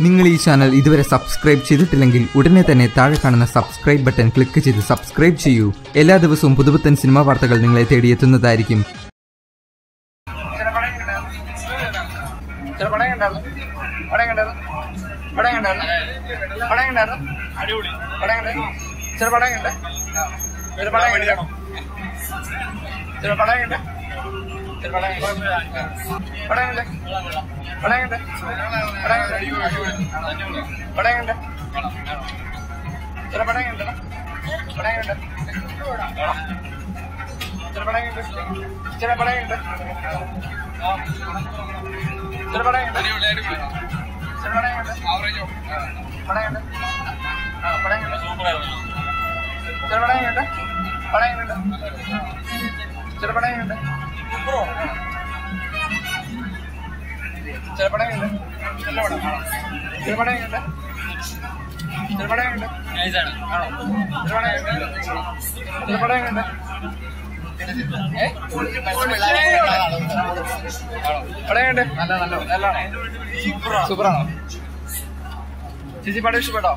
നിങ്ങൾ ഈ ചാനൽ ഇതുവരെ സബ്സ്ക്രൈബ് ചെയ്തിട്ടില്ലെങ്കിൽ ഉടനെ തന്നെ താഴെ കാണുന്ന സബ്സ്ക്രൈബ് ബട്ടൺ ക്ലിക്ക് ചെയ്ത് സബ്സ്ക്രൈബ് ചെയ്യൂ. എല്ലാ ദിവസവും പുതുപുത്തൻ സിനിമാ വാർത്തകൾ നിങ്ങളെ തേടിയെത്തുന്നതായിരിക്കും ചെറുപടം പടം ചെറുപടം ചില പടം കണ്ട് ചില പടം കണ്ട് പടം കണ്ട് പടം കണ്ട് പടം കണ്ട് ചില പടം കണ്ട് പടം കണ്ട് ചില പടം കണ്ട് ചില പടം നല്ല പടം ചില പടം കണ്ട് ചില പടം കണ്ട് ചില പടം കണ്ട് ചില പടം കണ്ട് പടയുണ്ട് നല്ല നല്ല നല്ലതാണോ സൂപ്പറാണോ ചേച്ചി പടം ഇഷ്ടപ്പെട്ടോ